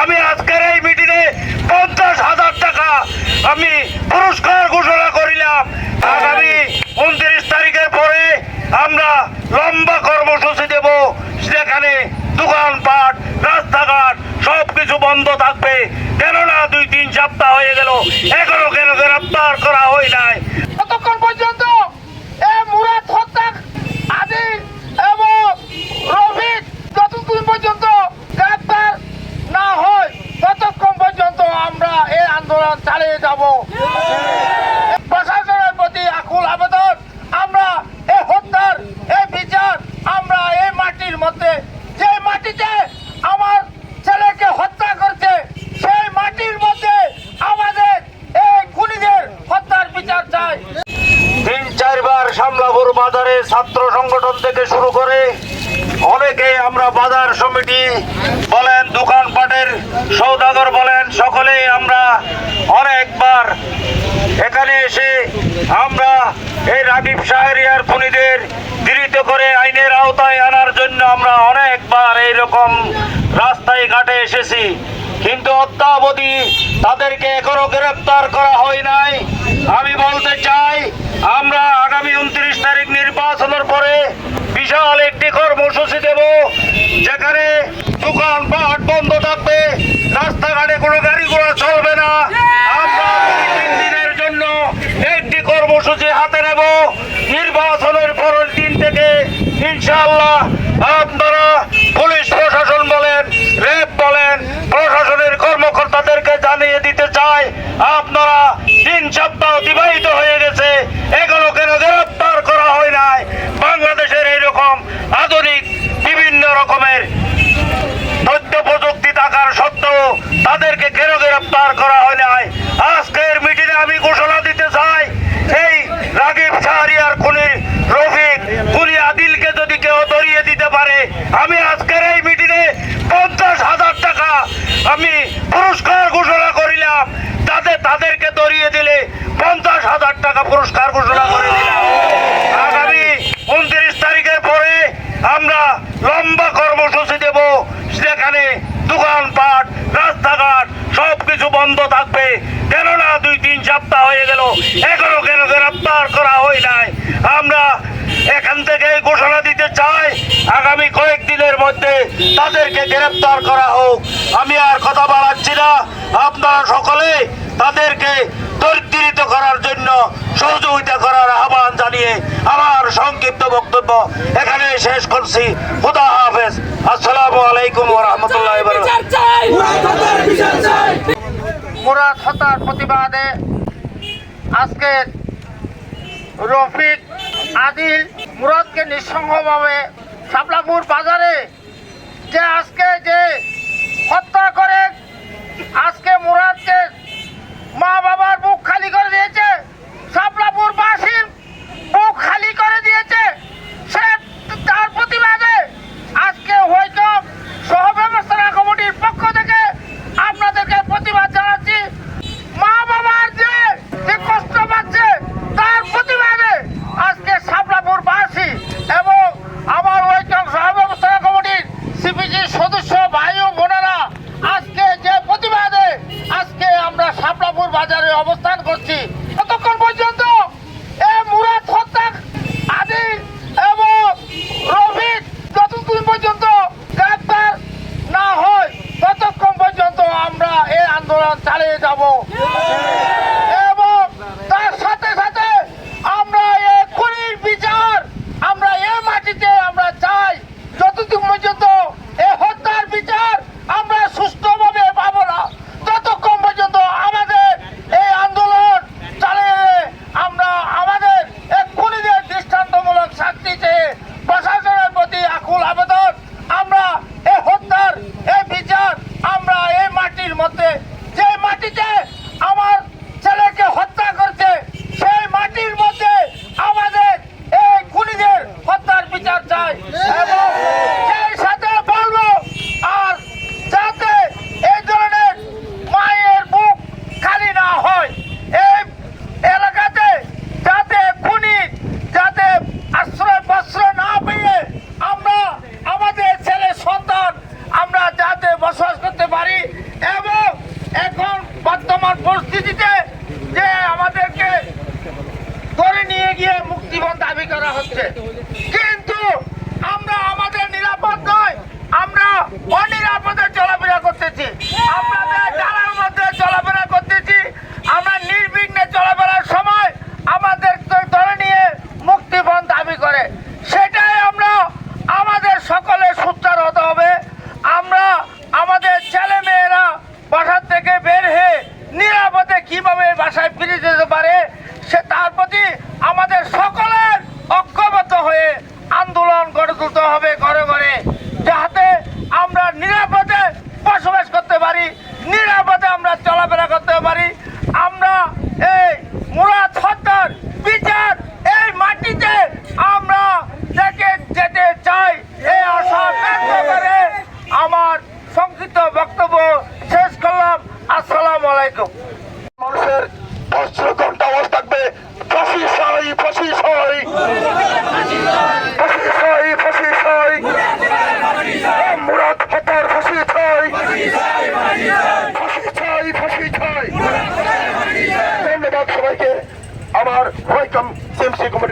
আমি আজকের এই মিটিংয়ে পঞ্চাশ হাজার টাকা আমি পুরস্কার ঘোষণা করিলাম। আগামী আন্দোলন চালিয়ে যাব। প্রশাসনের প্রতি আকুল আবেদন, আমরা এই হত্যার এই বিচার, আমরা এই মাটির মধ্যে, যে মাটিতে আমার ছেলেকে হত্যা করছে, সেই মাটির মধ্যে আমাদের এই খুনিদের হত্যার বিচার চাই। তিন, চারবার সামলাপুর বাজারে ছাত্র সংগঠন থেকে শুরু করে অনেকে আমরা বাজার সমিতি বলেন, দোকানপাটের সৌদাগর বলেন সকলেই আমরা অনেকবার এখানে এসে আমরা এই রাগিব শাহরিয়ার খুনিদের গৃহীত করে আইনের আওতায় আনার জন্য আমরা অনেকবার এইরকম রাস্তায় ঘাটে এসেছি। কিন্তু অদ্যাবধি তাদেরকে এখনও গ্রেপ্তার করা হয় নাই। আমি বলতে চাই, আমরা আগামী উনত্রিশ তারিখ নির্বাচনের পরে বিশাল একটি কর্মসূচি দেব যেখানে দোকানপাট বন্ধ থাকবে। রাস্তাঘাটে কোনো গাড়ি ঘোড়া চলবে না। আমরা তিন দিনের জন্য একটি কর্মসূচি হাতে নেব। নির্বাচনের পরের দিন থেকে ইনশাআল্লাহ আপনারা পুলিশ প্রশাসন বলেন রেপ বলেন প্রশাসনের কর্মকর্তাদেরকে জানিয়ে দিতে চাই আপনারা তিন সপ্তাহ অতিবাহিত হয়ে গেছে এগুলো কেন গ্রেপ্তার করা হয় নাই বাংলাদেশের এইরকম আধুনিক বিভিন্ন রকমের তথ্য প্রযুক্তি থাকার সত্ত্বেও তাদেরকে কেন গ্রেপ্তার করা হয় নাই? আজকের মিটিংয়ে আমি ঘোষণা দিতে চাই, এই রাগিব শাহরিয়ার খুনি রফিক, খুনি আদিলকে যদি কেউ ধরিয়ে দিতে পারে, আমি আজকের এই মিটিংয়ে পঞ্চাশ হাজার টাকা আমি পুরস্কার ঘোষণা করিলাম। তাদের তাদেরকে ধরিয়ে দিলে পঞ্চাশ হাজার টাকা পুরস্কার ঘোষণা করে দিলাম। আগামী উনত্রিশ তারিখের পরে আমরা লম্বা কর্মসূচি দোকানপাট রাস্তাঘাট, সবকিছু বন্ধ থাকবে। কেননা দুই তিন সপ্তাহ হয়ে গেল, এখনও কেন গ্রেপ্তার করা হয় নাই। আমরা এখান থেকে ঘোষণা দিতে চাই, আগামী কয়েকদিনের মধ্যে তাদেরকে গ্রেপ্তার করা হোক। আমি আর কথা বাড়াচ্ছি না। আপনারা সকলে তাদেরকে দরিদ্রিত করার জন্য সহযোগিতা করার আহ্বান জানিয়ে আমার সংক্ষিপ্ত বক্তব্য এখানে শেষ করছি। খুদা হাফেজ। আসসালামু আলাইকুম ওয়া রাহমাতুল্লাহি ওয়া মুরাদ হত্যার প্রতিবাদে আজকে রফিক আদিল মুরাদকে নিঃসঙ্গভাবে শাপলাপুর বাজারে যে আজকে যে হত্যা করে পার্টি আমাদের সকলের ঐক্যবদ্ধ হয়ে আন্দোলন গড়ে তুলতে হবে ঘরে ঘরে যাতে আমরা নিরাপদে বসবাস করতে পারি, নিরাপদে আমরা চলাফেরা করতে পারি। আমরা এই মুরাদ হত্যার বিচার এই মাটিতে আমরা দেখে যেতে চাই। এই আশা ব্যক্ত করে আমার সংক্ষিপ্ত বক্তব্য শেষ করলাম। আসসালাম আলাইকুম। ধন্যবাদ